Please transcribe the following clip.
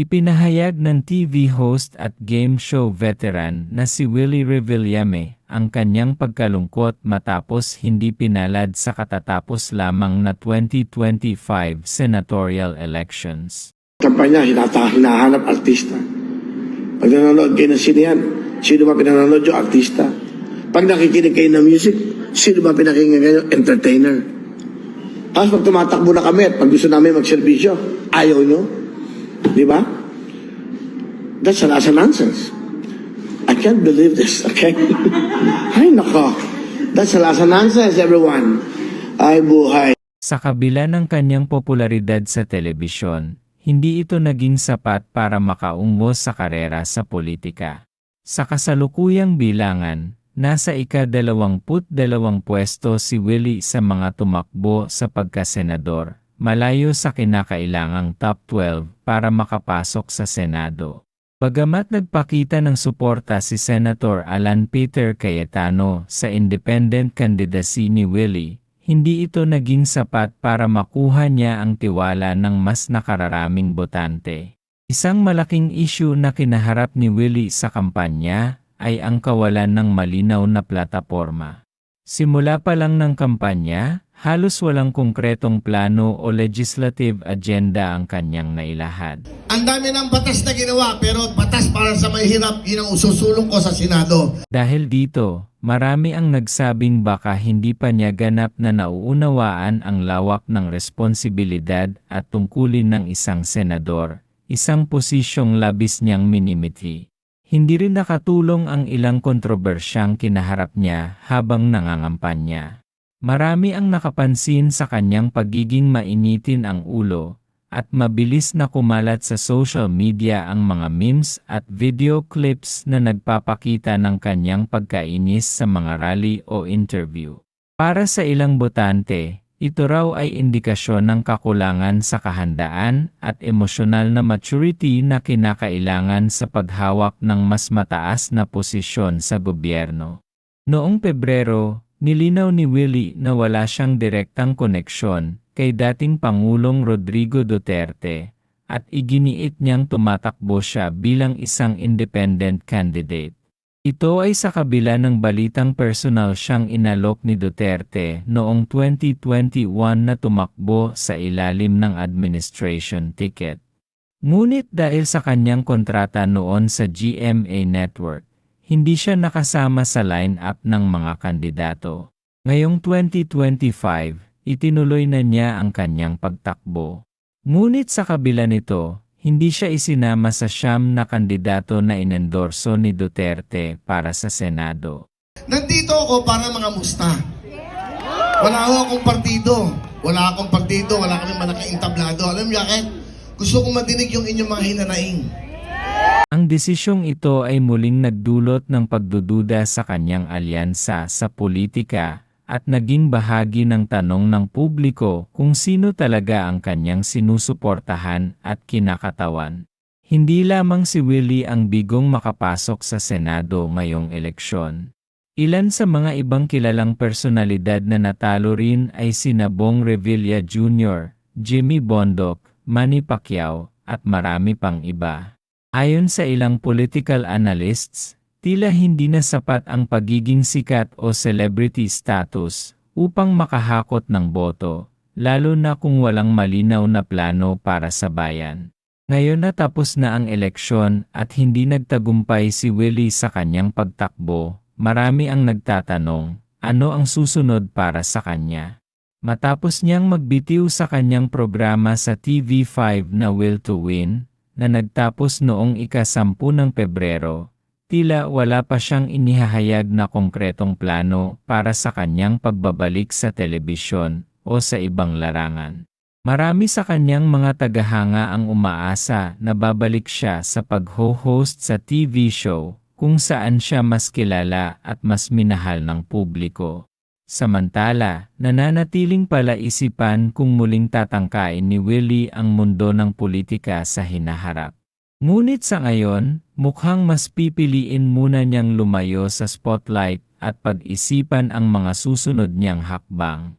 Ipinahayag ng TV host at game show veteran na si Willie Revillame ang kanyang pagkalungkot matapos hindi pinalad sa katatapos lamang na 2025 senatorial elections. kampanya, hinata, hinahanap artista. Pag nanonood kayo ng sino yan, sino ba pinanonood yung artista? Pag nakikinig kayo ng music, sino ba pinakinggan kayo? Entertainer. Tapos pag tumatakbo na kami at pag gusto namin magserbisyo, ayaw nyo. Di ba? That's a that's a nonsense. I can't believe this, okay? Ay, nako. That's a a nonsense, everyone. Ay, buhay. Sa kabila ng kanyang popularidad sa telebisyon, hindi ito naging sapat para makaungo sa karera sa politika. Sa kasalukuyang bilangan, nasa ika-dalawamput dalawang pwesto si Willie sa mga tumakbo sa pagkasenador, malayo sa kinakailangang top 12 para makapasok sa Senado. Bagamat nagpakita ng suporta si Senator Alan Peter Cayetano sa independent candidacy ni Willie, hindi ito naging sapat para makuha niya ang tiwala ng mas nakararaming botante. Isang malaking issue na kinaharap ni Willie sa kampanya ay ang kawalan ng malinaw na plataporma. Simula pa lang ng kampanya, halos walang konkretong plano o legislative agenda ang kanyang nailahad. Ang dami ng batas na ginawa, pero batas para sa mahirap, yun ang ususulong ko sa Senado. Dahil dito, marami ang nagsabing baka hindi pa niya ganap na nauunawaan ang lawak ng responsibilidad at tungkulin ng isang senador, isang posisyong labis niyang minimiti. Hindi rin nakatulong ang ilang kontrobersyang kinaharap niya habang nangangampanya. Marami ang nakapansin sa kanyang pagiging mainitin ang ulo, at mabilis na kumalat sa social media ang mga memes at video clips na nagpapakita ng kanyang pagkainis sa mga rally o interview. Para sa ilang botante, ito raw ay indikasyon ng kakulangan sa kahandaan at emosyonal na maturity na kinakailangan sa paghawak ng mas mataas na posisyon sa gobyerno. Noong Pebrero, nilinaw ni Willie na wala siyang direktang koneksyon kay dating Pangulong Rodrigo Duterte at iginiit niyang tumatakbo siya bilang isang independent candidate. Ito ay sa kabila ng balitang personal siyang inalok ni Duterte noong 2021 na tumakbo sa ilalim ng administration ticket. Ngunit dahil sa kanyang kontrata noon sa GMA Network, hindi siya nakasama sa line-up ng mga kandidato. Ngayong 2025, itinuloy na niya ang kanyang pagtakbo. Ngunit sa kabila nito, hindi siya isinama sa siyam na kandidato na inendorso ni Duterte para sa Senado. Nandito ako para mga musta. Wala ako akong partido. Wala akong partido, wala kami malaking tablado. Alam niyo bakit? Gusto kong madinig yung inyong mga hinanaing. Ang desisyong ito ay muling nagdulot ng pagdududa sa kanyang alyansa sa politika at naging bahagi ng tanong ng publiko kung sino talaga ang kanyang sinusuportahan at kinakatawan. Hindi lamang si Willie ang bigong makapasok sa Senado ngayong eleksyon. Ilan sa mga ibang kilalang personalidad na natalo rin ay sina Bong Revilla Jr., Jimmy Bondoc, Manny Pacquiao, at marami pang iba. Ayon sa ilang political analysts, tila hindi na sapat ang pagiging sikat o celebrity status upang makahakot ng boto, lalo na kung walang malinaw na plano para sa bayan. Ngayon na tapos na ang eleksyon at hindi nagtagumpay si Willie sa kanyang pagtakbo, marami ang nagtatanong, ano ang susunod para sa kanya? Matapos niyang magbitiw sa kanyang programa sa TV5 na Will to Win, na nagtapos noong ikasampu ng Pebrero, tila wala pa siyang inihahayag na konkretong plano para sa kanyang pagbabalik sa telebisyon o sa ibang larangan. Marami sa kanyang mga tagahanga ang umaasa na babalik siya sa pag-ho-host sa TV show kung saan siya mas kilala at mas minahal ng publiko. Samantala, nananatiling pala isipan kung muling tatangkain ni Willie ang mundo ng politika sa hinaharap. Ngunit sa ngayon, mukhang mas pipiliin muna niyang lumayo sa spotlight at pag-isipan ang mga susunod niyang hakbang.